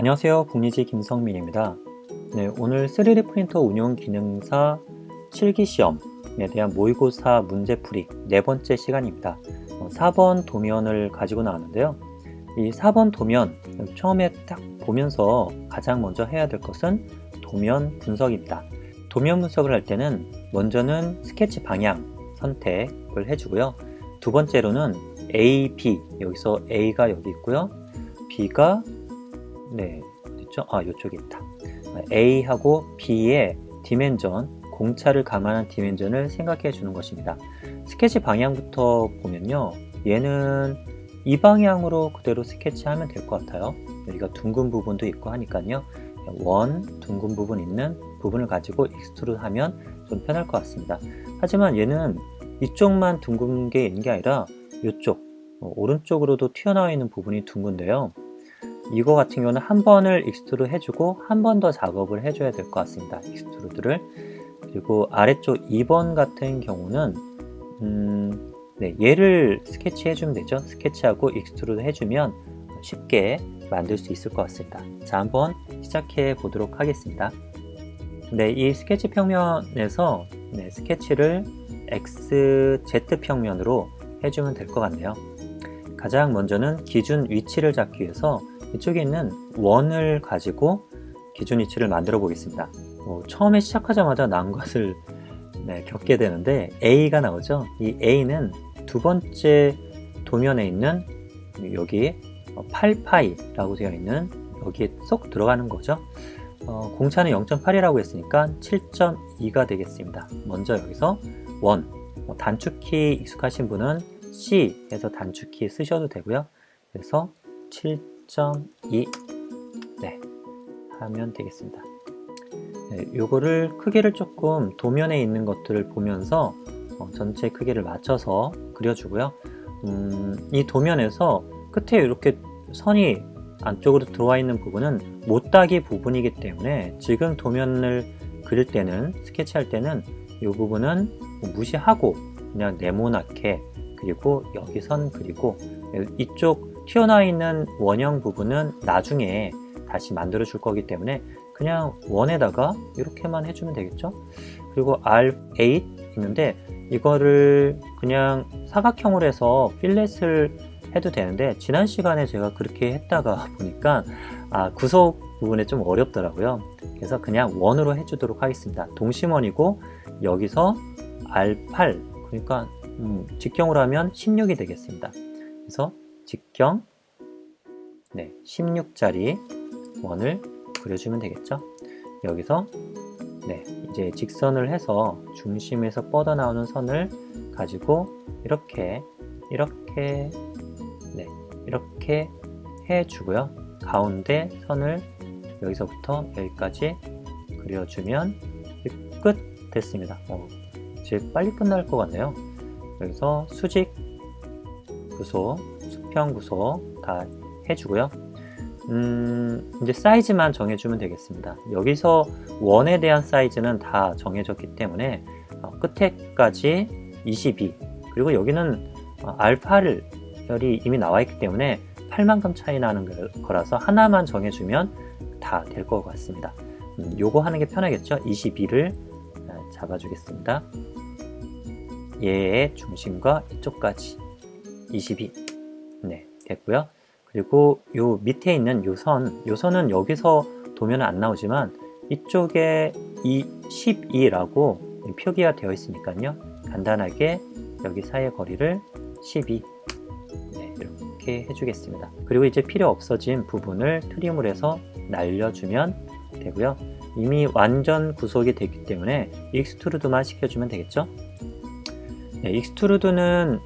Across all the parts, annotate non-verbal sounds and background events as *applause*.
안녕하세요. 북리지 김성민입니다. 네, 오늘 3D 프린터 운용 기능사 실기 시험에 대한 모의고사 문제풀이 네 번째 시간입니다. 어, 4번 도면을 가지고 나왔는데요. 이 4번 도면 처음에 딱 보면서 가장 먼저 해야 될 것은 도면 분석입니다. 도면 분석을 할 때는 먼저는 스케치 방향 선택을 해주고요. 두 번째로는 A, B 여기서 A가 여기 있고요. B가 네 됐죠? 아 이쪽에 있다. A하고 B의 디멘전 공차를 감안한 디멘전을 생각해 주는 것입니다. 스케치 방향부터 보면요. 얘는 이 방향으로 그대로 스케치하면 될 것 같아요. 여기가 둥근 부분도 있고 하니까요. 원 둥근 부분 있는 부분을 가지고 익스트루드 하면 좀 편할 것 같습니다. 하지만 얘는 이쪽만 둥근 게 있는 게 아니라 이쪽 어, 오른쪽으로도 튀어나와 있는 부분이 둥근데요. 이거 같은 경우는 한 번을 익스트루드 해주고 한 번 더 작업을 해줘야 될 것 같습니다. 익스트루드를 그리고 아래쪽 2번 같은 경우는 음, 네, 얘를 스케치 해주면 되죠. 스케치하고 익스트루드 해주면 쉽게 만들 수 있을 것 같습니다. 자, 한번 시작해 보도록 하겠습니다. 네, 이 스케치 평면에서 네, 스케치를 XZ 평면으로 해주면 될 것 같네요. 가장 먼저는 기준 위치를 잡기 위해서 이쪽에 있는 원을 가지고 기준 위치를 만들어 보겠습니다. 어, 처음에 시작하자마자 난 것을 네, 겪게 되는데 A가 나오죠. 이 A는 두 번째 도면에 있는 여기 8파이라고 되어 있는 여기에 쏙 들어가는 거죠. 어, 공차는 0.8이라고 했으니까 7.2가 되겠습니다. 먼저 여기서 원 어, 단축키 익숙하신 분은 C에서 단축키 쓰셔도 되고요. 그래서 7.2 네, 하면 되겠습니다. 네, 요거를 크기를 조금 도면에 있는 것들을 보면서 어, 전체 크기를 맞춰서 그려주고요. 음, 이 도면에서 끝에 이렇게 선이 안쪽으로 들어와 있는 부분은 못따기 부분이기 때문에 지금 도면을 그릴 때는 스케치할 때는 이 부분은 무시하고 그냥 네모나게 그리고 여기 선 그리고 이쪽 튀어나와 있는 원형 부분은 나중에 다시 만들어 줄 거기 때문에 그냥 원에다가 이렇게만 해주면 되겠죠? 그리고 R8 있는데 이거를 그냥 사각형으로 해서 필렛을 해도 되는데 지난 시간에 제가 그렇게 했다가 *laughs* 보니까 아, 구속 부분에 좀 어렵더라고요. 그래서 그냥 원으로 해주도록 하겠습니다. 동심원이고 여기서 R8 그러니까 음, 직경으로 하면 16이 되겠습니다. 그래서 직경 네, 16짜리 원을 그려주면 되겠죠 여기서 네, 이제 직선을 해서 중심에서 뻗어나오는 선을 가지고 이렇게 이렇게 네, 이렇게 해주고요. 가운데 선을 여기서부터 여기까지 그려주면 끝 됐습니다. 어, 이제 빨리 끝날 것 같네요. 여기서 수직 구소, 수평 구소 다 해주고요. 음, 이제 사이즈만 정해주면 되겠습니다. 여기서 원에 대한 사이즈는 다 정해졌기 때문에 어, 끝에까지 22 그리고 여기는 어, 알파를 열이 이미 나와 있기 때문에 8만큼 차이 나는 거라서 하나만 정해주면 다 될 것 같습니다. 음, 요거 하는 게 편하겠죠? 22를 잡아주겠습니다. 얘의 중심과 이쪽까지 22. 네, 됐고요. 그리고 요 밑에 있는 요 선, 요 선은 여기서 도면은 안 나오지만 이쪽에 이 12라고 표기가 되어 있으니까요. 간단하게 여기 사이의 거리를 12 네, 이렇게 해주겠습니다. 그리고 이제 필요 없어진 부분을 트림을 해서 날려주면 되고요. 이미 완전 구속이 됐기 때문에 익스트루드만 시켜주면 되겠죠. 네, 익스트루드는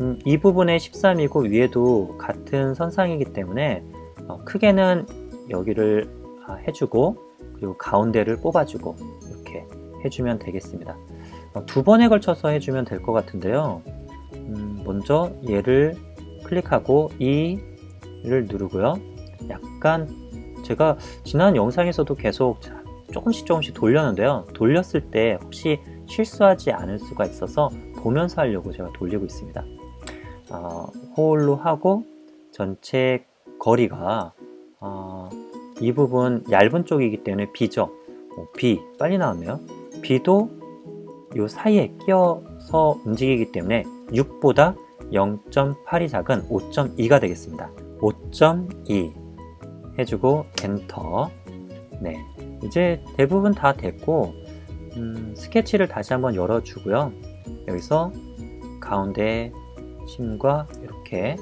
음, 이 부분의 13이고 위에도 같은 선상이기 때문에 어, 크게는 여기를 아, 해주고 그리고 가운데를 뽑아주고 이렇게 해주면 되겠습니다. 어, 두 번에 걸쳐서 해주면 될 것 같은데요. 음, 먼저 얘를 클릭하고 E를 누르고요. 약간 제가 지난 영상에서도 계속 조금씩 조금씩 돌렸는데요. 돌렸을 때 혹시 실수하지 않을 수가 있어서 보면서 하려고 제가 돌리고 있습니다. 어, 홀로 하고 전체 거리가 어, 이 부분 얇은 쪽이기 때문에 B죠. 어, B 빨리 나왔네요. B도 이 사이에 끼어서 움직이기 때문에 6보다 0.8이 작은 5.2가 되겠습니다. 5.2 해주고 엔터. 네, 이제 대부분 다 됐고 음, 스케치를 다시 한번 열어주고요. 여기서 가운데 심과 이렇게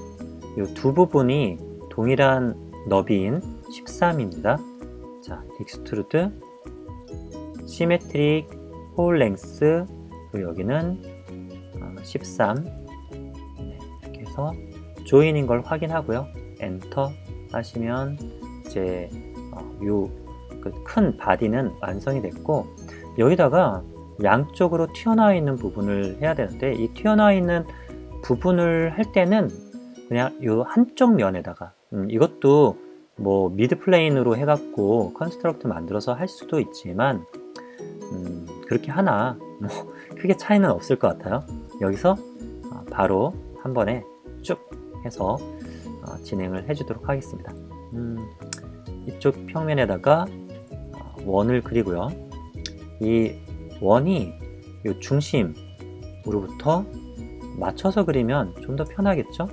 이 두 부분이 동일한 너비인 13입니다. 자, 익스트루드, 시메트릭, 홀 랭스, 그리고 여기는 13. 네, 이렇게 해서 조인인 걸 확인하고요. 엔터 하시면 이제 요큰 바디는 완성이 됐고 여기다가 양쪽으로 튀어나와 있는 부분을 해야 되는데 이 튀어나와 있는 부분을 할 때는 그냥 이 한쪽 면에다가 음, 이것도 뭐 미드 플레인으로 해갖고 컨스트럭트 만들어서 할 수도 있지만 음, 그렇게 하나 뭐 *laughs* 크게 차이는 없을 것 같아요. 여기서 어, 바로 한 번에 쭉 해서 어, 진행을 해주도록 하겠습니다. 음, 이쪽 평면에다가 어, 원을 그리고요. 이 원이 이 중심으로부터 맞춰서 그리면 좀 더 편하겠죠?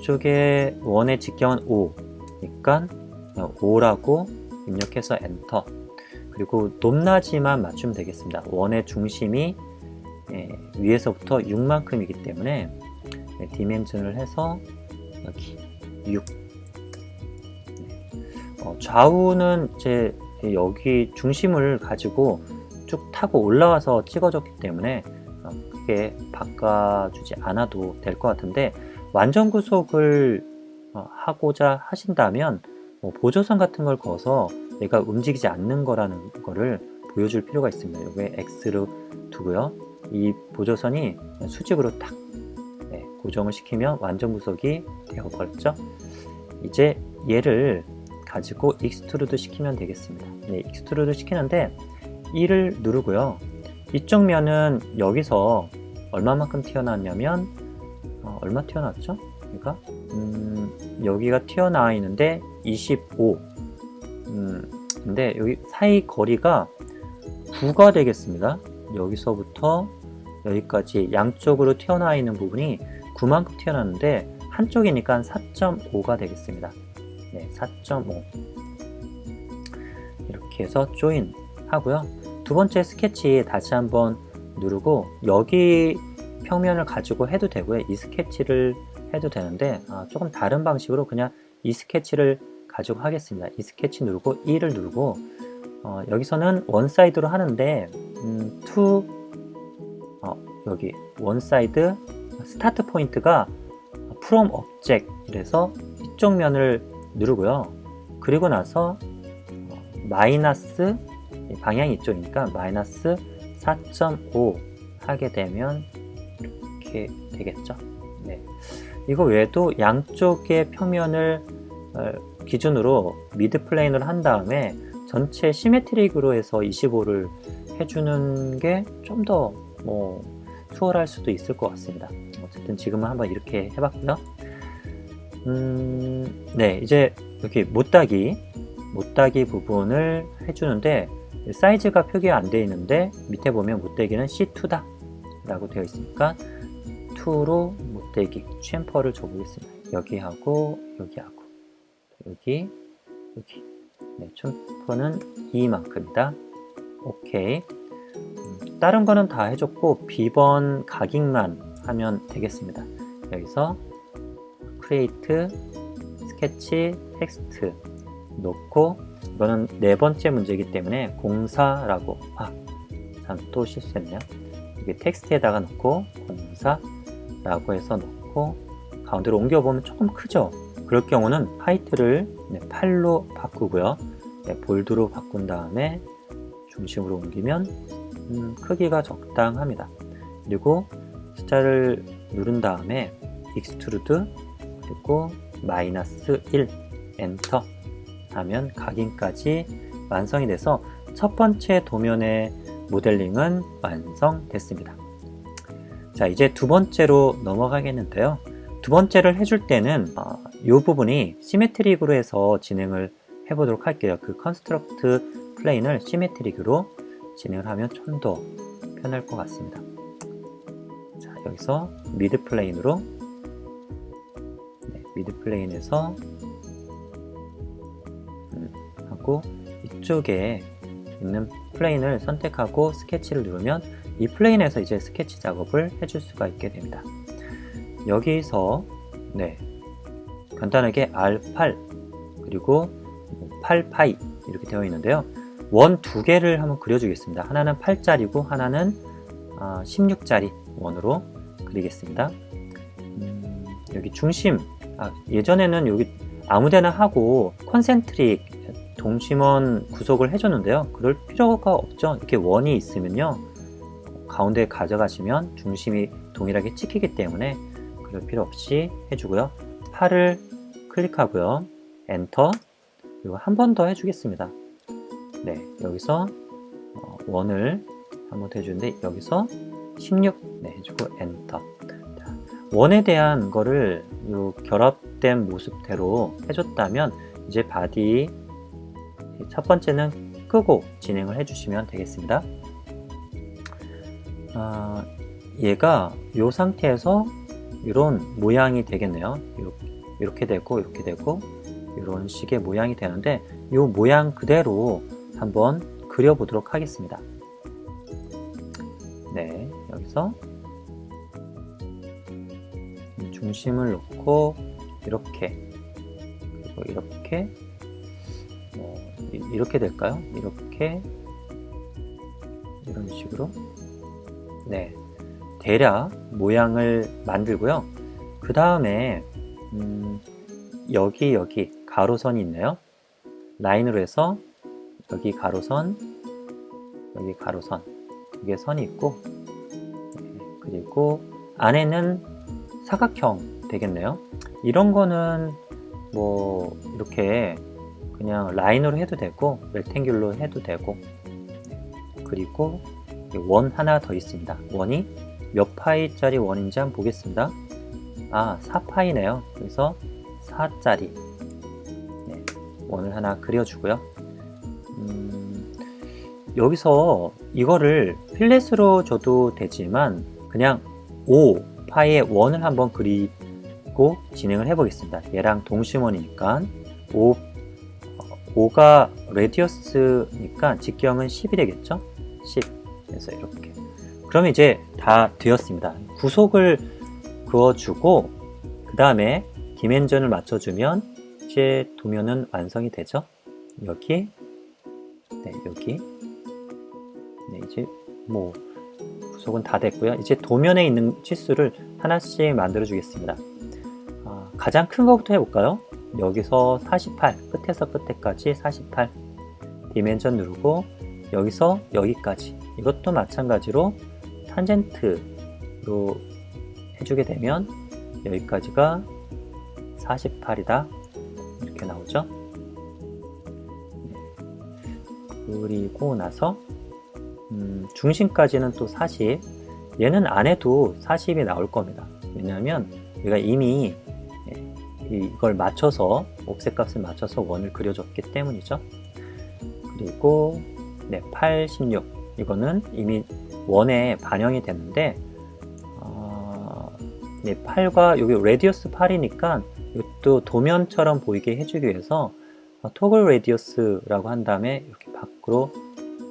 이쪽에 원의 직경은 5, 그러니까 5라고 입력해서 엔터. 그리고 높낮이만 맞추면 되겠습니다. 원의 중심이 예, 위에서부터 6만큼이기 때문에 네, 디멘전을 해서 여기 6. 네. 어, 좌우는 이제 여기 중심을 가지고 쭉 타고 올라와서 찍어줬기 때문에 어, 크게 바꿔주지 않아도 될 것 같은데 완전 구속을 어, 하고자 하신다면 뭐 보조선 같은 걸 그어서 얘가 움직이지 않는 거라는 거를 보여줄 필요가 있습니다. 이게 X로 두고요. 이 보조선이 수직으로 탁 네, 고정을 시키면 완전 구속이 되어버렸죠. 이제 얘를 가지고 익스트루드 시키면 되겠습니다. 네, 익스트루드 시키는데 1을 누르고요. 이쪽 면은 여기서 얼마만큼 튀어나왔냐면 어, 얼마 튀어나왔죠? 그러니까 음, 여기가 튀어나와 있는데 25 음, 근데 여기 사이 거리가 9가 되겠습니다. 여기서부터 여기까지 양쪽으로 튀어나와 있는 부분이 9만큼 튀어나왔는데 한쪽이니까 4.5가 되겠습니다. 네, 4.5 이렇게 해서 조인 하고요. 두 번째 스케치 다시 한번 누르고 여기 평면을 가지고 해도 되고요. 이 스케치를 해도 되는데 아, 조금 다른 방식으로 그냥 이 스케치를 가지고 하겠습니다. 이 스케치 누르고 1을 누르고 어, 여기서는 원사이드로 하는데 음, 어, 여기 원사이드 스타트 포인트가 from object 이래서 이쪽 면을 누르고요. 그리고 나서 어, 마이너스 방향이 이쪽이니까 마이너스 4.5 하게 되면 이렇게 되겠죠. 네. 이거 외에도 양쪽의 평면을 어, 기준으로 미드 플레인을 한 다음에 전체 시메트릭으로 해서 25를 해주는 게 좀 더 뭐 수월할 수도 있을 것 같습니다. 어쨌든 지금은 한번 이렇게 해봤고요. 음, 네, 이제 여기 못따기, 못따기 부분을 해주는데 사이즈가 표기가 안 되어 있는데 밑에 보면 못대기는 C2다 라고 되어 있으니까 2로 못대기 챔퍼를 줘보겠습니다. 여기하고 여기하고 여기 여기 네, 챔퍼는 이만큼이다. 오케이 음, 다른 거는 다 해줬고 비번 각인만 하면 되겠습니다. 여기서 크리에이트 스케치 텍스트 놓고 이거는 네 번째 문제이기 때문에 공사라고 아, 참또 실수했네요. 이게 텍스트에다가 넣고 공사라고 해서 넣고 가운데로 옮겨보면 조금 크죠? 그럴 경우는 화이트를 네, 8로 바꾸고요. 네, 볼드로 바꾼 다음에 중심으로 옮기면 음, 크기가 적당합니다. 그리고 숫자를 누른 다음에 익스트루드 그리고 마이너스 1 엔터 하면 각인까지 완성이 돼서 첫 번째 도면의 모델링은 완성됐습니다. 자, 이제 두 번째로 넘어가겠는데요. 두 번째를 해줄 때는 어, 이 부분이 시메트릭으로 해서 진행을 해보도록 할게요. 그 컨스트럭트 플레인을 시메트릭으로 진행을 하면 좀 더 편할 것 같습니다. 자, 여기서 미드 플레인으로 네, 미드 플레인에서 음, 하고 이쪽에 있는 플레인을 선택하고 스케치를 누르면 이 플레인에서 이제 스케치 작업을 해줄 수가 있게 됩니다. 여기서 네 간단하게 R8 그리고 8파이 이렇게 되어 있는데요. 원 두 개를 한번 그려주겠습니다. 하나는 8짜리고 하나는 16짜리 원으로 그리겠습니다. 음, 여기 중심 아, 예전에는 여기 아무데나 하고 컨센트릭 동심원 구속을 해줬는데요. 그럴 필요가 없죠. 이렇게 원이 있으면요. 가운데 가져가시면 중심이 동일하게 찍히기 때문에 그럴 필요 없이 해주고요. 8을 클릭하고요. 엔터 그리고 한 번 더 해주겠습니다. 네, 여기서 어, 원을 한번더 해주는데 여기서 16 네, 해주고 엔터 자, 원에 대한 거를 요 결합된 모습대로 해줬다면 이제 바디 첫 번째는 끄고 진행을 해주시면 되겠습니다. 아, 얘가 이 상태에서 이런 모양이 되겠네요. 이렇게 되고 이렇게 되고 이런 식의 모양이 되는데 이 모양 그대로 한번 그려보도록 하겠습니다. 네, 여기서 중심을 놓고 이렇게 그리고 이렇게 뭐 이렇게 될까요? 이렇게 이런 식으로 네 대략 모양을 만들고요. 그 다음에 음, 여기 여기 가로선이 있네요. 라인으로 해서 여기 가로선 여기 가로선 이게 선이 있고 네, 그리고 안에는 사각형 되겠네요. 이런 거는 뭐 이렇게 그냥 라인으로 해도 되고 렉탱귤로 해도 되고 그리고 원 하나 더 있습니다. 원이 몇 파이짜리 원인지 한번 보겠습니다. 아, 4파이네요. 그래서 4짜리 네, 원을 하나 그려주고요. 음, 여기서 이거를 필렛으로 줘도 되지만 그냥 5파의 원을 한번 그리고 진행을 해보겠습니다. 얘랑 동심원이니까 5 5가 레디어스니까 직경은 10이 되겠죠? 10. 그래서 이렇게. 그럼 이제 다 되었습니다. 구속을 그어주고, 그 다음에 디멘전을 맞춰주면 이제 도면은 완성이 되죠? 여기, 네, 여기. 네, 이제 뭐, 구속은 다 됐고요. 이제 도면에 있는 치수를 하나씩 만들어 주겠습니다. 아, 가장 큰 것부터 해볼까요? 여기서 48 끝에서 끝에까지 48 디멘전 누르고 여기서 여기까지. 이것도 마찬가지로 탄젠트로 해주게 되면 여기까지가 48이다. 이렇게 나오죠? 그리고 나서 음, 중심까지는 또 40 얘는 안 해도 40이 나올 겁니다. 왜냐하면 얘가 이미 이걸 맞춰서 옵셋 값을 맞춰서 원을 그려줬기 때문이죠. 그리고 네, 8, 16 이거는 이미 원에 반영이 됐는데 어, 네, 8과 여기 레디어스 8이니까 이것도 도면처럼 보이게 해주기 위해서 토글 레디어스라고 한 다음에 이렇게 밖으로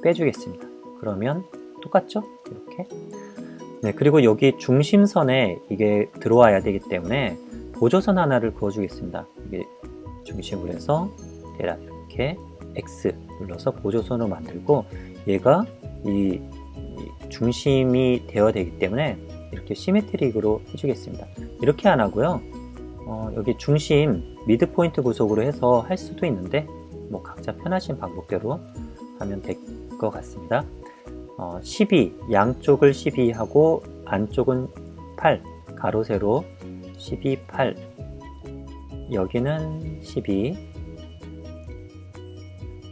빼주겠습니다. 그러면 똑같죠? 이렇게 네, 그리고 여기 중심선에 이게 들어와야 되기 때문에 보조선 하나를 그어주겠습니다. 이게 중심으로 해서 대략 이렇게 X 눌러서 보조선으로 만들고 얘가 이 중심이 되어야 되기 때문에 이렇게 시메트릭으로 해주겠습니다. 이렇게 안 하고요. 어, 여기 중심 미드 포인트 구속으로 해서 할 수도 있는데 뭐 각자 편하신 방법대로 하면 될 것 같습니다. 어, 12 양쪽을 12 하고 안쪽은 8 가로 세로 12, 8 여기는 12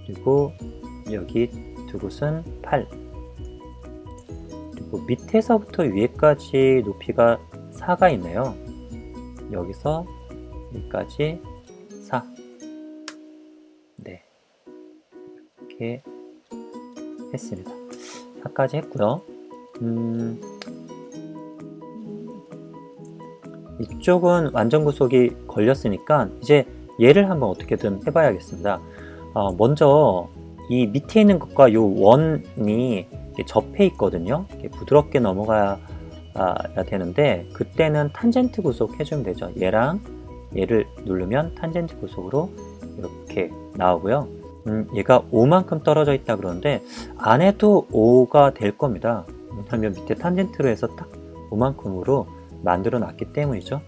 그리고 여기 두 곳은 8 그리고 밑에서부터 위에까지 높이가 4가 있네요 여기서 여기까지 4 네. 이렇게 했습니다. 4까지 했고요. 음, 이쪽은 완전 구속이 걸렸으니까 이제 얘를 한번 어떻게든 해봐야겠습니다. 어, 먼저 이 밑에 있는 것과 요 원이 접해 있거든요. 부드럽게 넘어가야 되는데 그때는 탄젠트 구속 해주면 되죠. 얘랑 얘를 누르면 탄젠트 구속으로 이렇게 나오고요. 음, 얘가 5만큼 떨어져 있다 그러는데 안 해도 5가 될 겁니다. 왜냐하면 밑에 탄젠트로 해서 딱 5만큼으로 만들어 놨기 때문이죠.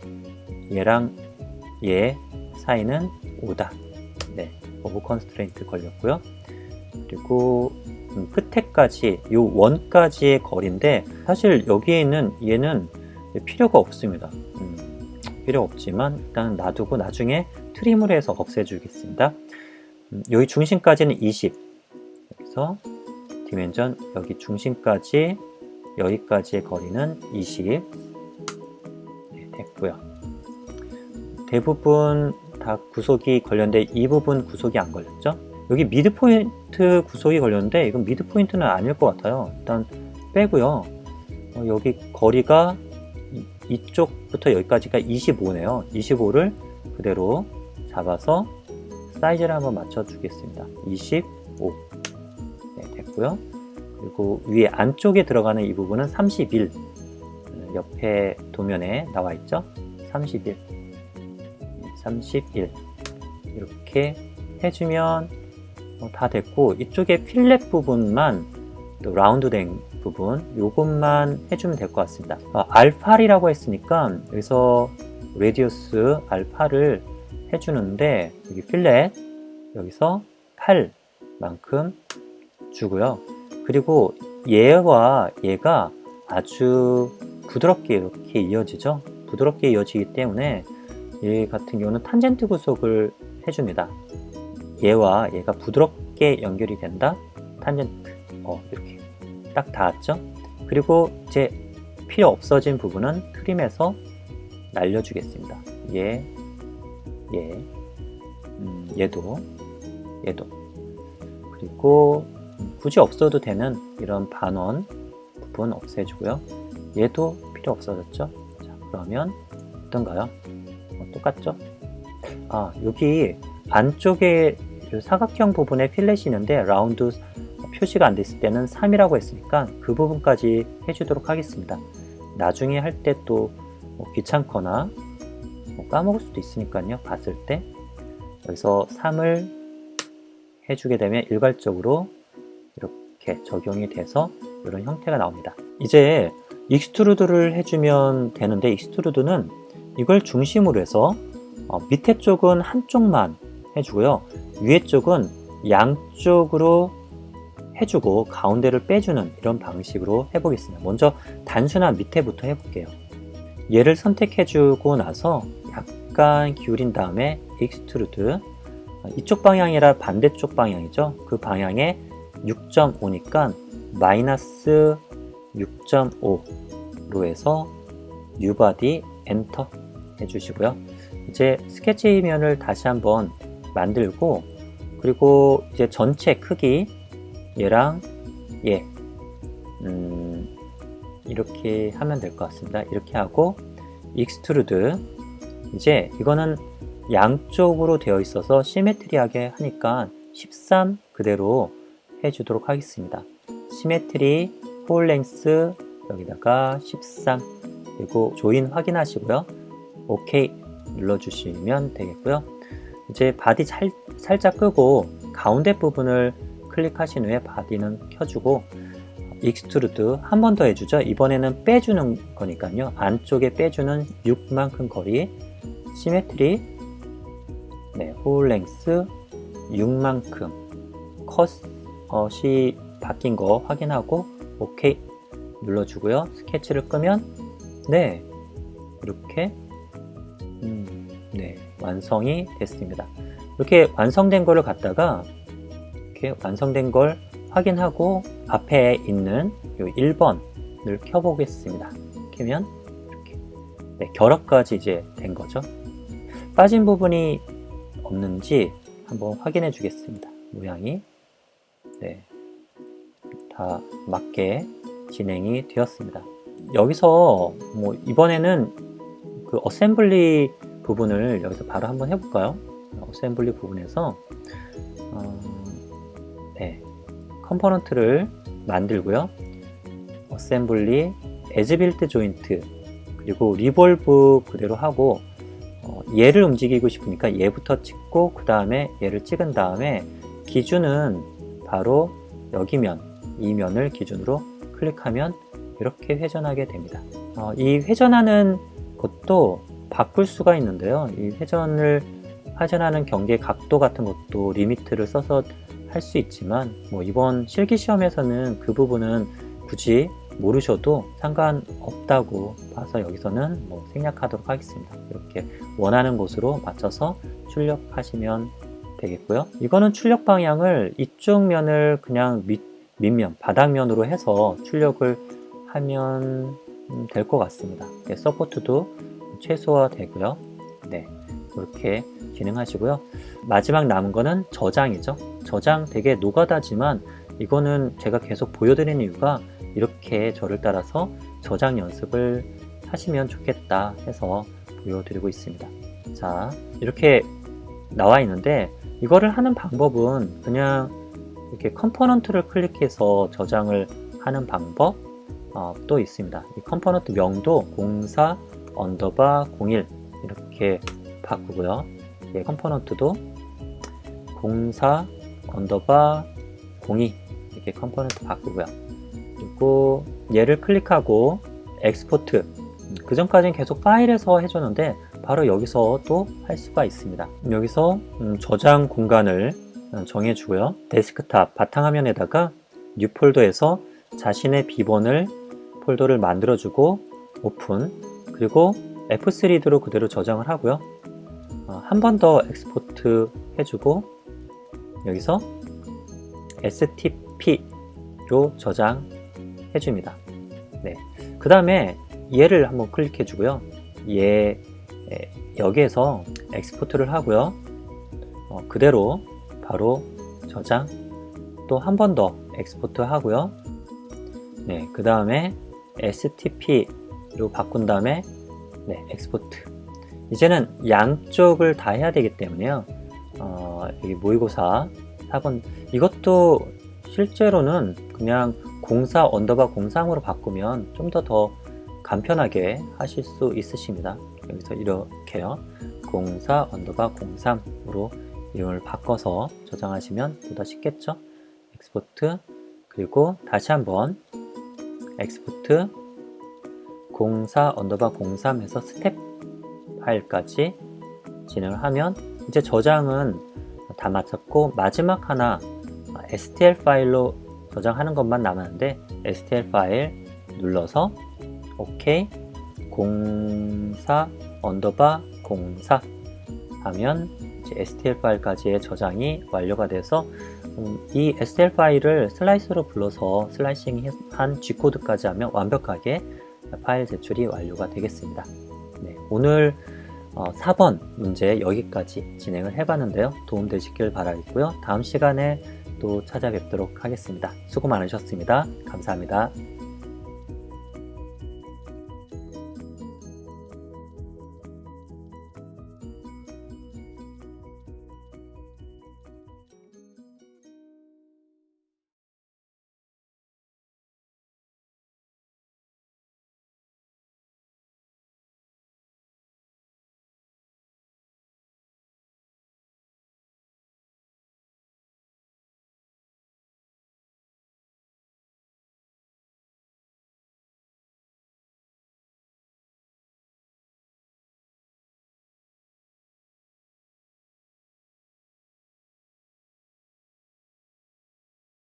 얘랑 얘 사이는 5다. 네, 오버 컨스트레인트 걸렸고요. 그리고 음, 끝에까지 요 원까지의 거리인데 사실 여기에 있는 얘는 필요가 없습니다. 음, 필요 없지만 일단 놔두고 나중에 트림을 해서 없애주겠습니다. 음, 여기 중심까지는 20 여기서 디멘전 여기 중심까지 여기까지의 거리는 20 네, 됐고요. 대부분 다 구속이 걸렸는데 이 부분 구속이 안 걸렸죠? 여기 미드 포인트 구속이 걸렸는데 이건 미드 포인트는 아닐 것 같아요. 일단 빼고요. 어, 여기 거리가 이, 쪽부터 여기까지가 25네요. 25를 그대로 잡아서 사이즈를 한번 맞춰주겠습니다. 25 네, 됐고요. 그리고 위에 안쪽에 들어가는 이 부분은 31 옆에 도면에 나와 있죠. 31 31 이렇게 해주면 어, 다 됐고 이쪽에 필렛 부분만 또 라운드 된 부분 요것만 해주면 될 것 같습니다. 어, 알파리라고 했으니까 여기서 레디우스 알파를 해주는데 여기 필렛 여기서 8만큼 주고요. 그리고 얘와 얘가 아주 부드럽게 이렇게 이어지죠 부드럽게 이어지기 때문에 얘 같은 경우는 탄젠트 구속을 해줍니다 얘와 얘가 부드럽게 연결이 된다. 탄젠트. 어, 이렇게 딱 닿았죠? 그리고 이제 필요 없어진 부분은 트림해서 날려주겠습니다. 얘, 얘, 음, 얘도, 얘도. 그리고 굳이 없어도 되는 이런 반원 부분 없애주고요. 얘도 필요 없어졌죠? 자, 그러면 어떤가요? 어, 똑같죠? 아, 여기 안쪽에 사각형 부분에 필렛이 있는데 라운드 표시가 안 됐을 때는 3이라고 했으니까 그 부분까지 해주도록 하겠습니다. 나중에 할 때또 뭐 귀찮거나 뭐 까먹을 수도 있으니까요. 봤을 때 여기서 3을 해주게 되면 일괄적으로 이렇게 적용이 돼서 이런 형태가 나옵니다. 이제 익스트루드를 해주면 되는데 익스트루드는 이걸 중심으로 해서 어, 밑에 쪽은 한쪽만 해주고요. 위에 쪽은 양쪽으로 해주고 가운데를 빼주는 이런 방식으로 해보겠습니다. 먼저 단순한 밑에부터 해볼게요. 얘를 선택해주고 나서 약간 기울인 다음에 익스트루드 이쪽 방향이라 반대쪽 방향이죠. 그 방향에 6.5니까 마이너스 6.5로 해서 뉴바디 엔터 해주시고요. 이제 스케치 면을 다시 한번 만들고 그리고 이제 전체 크기 얘랑 얘 음, 이렇게 하면 될 것 같습니다. 이렇게 하고 익스트루드 이제 이거는 양쪽으로 되어 있어서 시메트리하게 하니까 13 그대로 해주도록 하겠습니다. 시메트리 폴랭스 여기다가 13 그리고 조인 확인하시고요. OK 눌러주시면 되겠고요. 이제 바디 살, 살짝 끄고 가운데 부분을 클릭하신 후에 바디는 켜주고 익스트루드 한 번 더 해주죠. 이번에는 빼주는 거니까요. 안쪽에 빼주는 6만큼 거리 시메트리 네, 홀 랭스 6만큼 컷이 바뀐 거 확인하고 OK 눌러주고요. 스케치를 끄면 네 이렇게 음, 네 완성이 됐습니다. 이렇게 완성된 거를 갖다가 이렇게 완성된 걸 확인하고 앞에 있는 요 1번을 켜보겠습니다. 켜면 이렇게 네, 결합까지 이제 된 거죠. 빠진 부분이 없는지 한번 확인해 주겠습니다. 모양이 네, 다 맞게 진행이 되었습니다. 여기서 뭐 이번에는 그 어셈블리 부분을 여기서 바로 한번 해볼까요? 어셈블리 부분에서 어, 네, 컴포넌트를 만들고요. 어셈블리, 에즈빌트 조인트, 그리고 리볼브 그대로 하고 어, 얘를 움직이고 싶으니까 얘부터 찍고 그 다음에 얘를 찍은 다음에 기준은 바로 여기면 이 면을 기준으로 클릭하면 이렇게 회전하게 됩니다. 어, 이 회전하는 것도 바꿀 수가 있는데요. 이 회전을 회전하는 경계 각도 같은 것도 리미트를 써서 할 수 있지만 뭐 이번 실기 시험에서는 그 부분은 굳이 모르셔도 상관없다고 봐서 여기서는 뭐 생략하도록 하겠습니다. 이렇게 원하는 곳으로 맞춰서 출력하시면 되겠고요. 이거는 출력 방향을 이쪽 면을 그냥 밑, 밑면, 바닥면으로 해서 출력을 하면 될 것 같습니다. 네, 서포트도 최소화 되고요. 네, 이렇게 진행하시고요. 마지막 남은 거는 저장이죠. 저장 되게 노가다지만 이거는 제가 계속 보여드리는 이유가 이렇게 저를 따라서 저장 연습을 하시면 좋겠다 해서 보여드리고 있습니다. 자, 이렇게 나와 있는데 이거를 하는 방법은 그냥 이렇게 컴포넌트를 클릭해서 저장을 하는 방법 어, 또 있습니다. 이 컴포넌트 명도 04 언더바 01 이렇게 바꾸고요. 예, 컴포넌트도 04 언더바 02 이렇게 컴포넌트 바꾸고요. 그리고 얘를 클릭하고 엑스포트 그 전까지는 계속 파일에서 해줬는데 바로 여기서 또 할 수가 있습니다. 여기서 음, 저장 공간을 어, 정해주고요. 데스크탑 바탕화면에다가 뉴 폴더에서 자신의 비번을 폴더를 만들어주고 오픈 그리고 F3로 그대로 저장을 하고요. 어, 한번 더 엑스포트 해주고 여기서 STP로 저장해 줍니다. 네. 그 다음에 얘를 한번 클릭해 주고요. 얘 에, 여기에서 엑스포트를 하고요. 어, 그대로 바로 저장 또 한 번 더 엑스포트 하고요. 네, 그 다음에 STP로 바꾼 다음에 네, 엑스포트. 이제는 양쪽을 다 해야 되기 때문에요. 어, 여기 모의고사 4번 이것도 실제로는 그냥 공사 언더바 03으로 바꾸면 좀더더 간편하게 하실 수 있으십니다. 여기서 이렇게요. 공사 언더바 03으로 이름을 바꿔서 저장하시면 보다 쉽겠죠? 엑스포트 그리고 다시 한번 엑스포트 04 언더바 03에서 스텝 파일까지 진행을 하면 이제 저장은 다 마쳤고 마지막 하나 STL 파일로 저장하는 것만 남았는데 STL 파일 눌러서 OK 04 언더바 04 하면 STL 파일까지의 저장이 완료가 돼서 음, 이 STL 파일을 슬라이스로 불러서 슬라이싱한 G코드까지 하면 완벽하게 파일 제출이 완료가 되겠습니다. 네, 오늘 어, 4번 문제 여기까지 진행을 해봤는데요. 도움 되시길 바라겠고요. 다음 시간에 또 찾아뵙도록 하겠습니다. 수고 많으셨습니다. 감사합니다.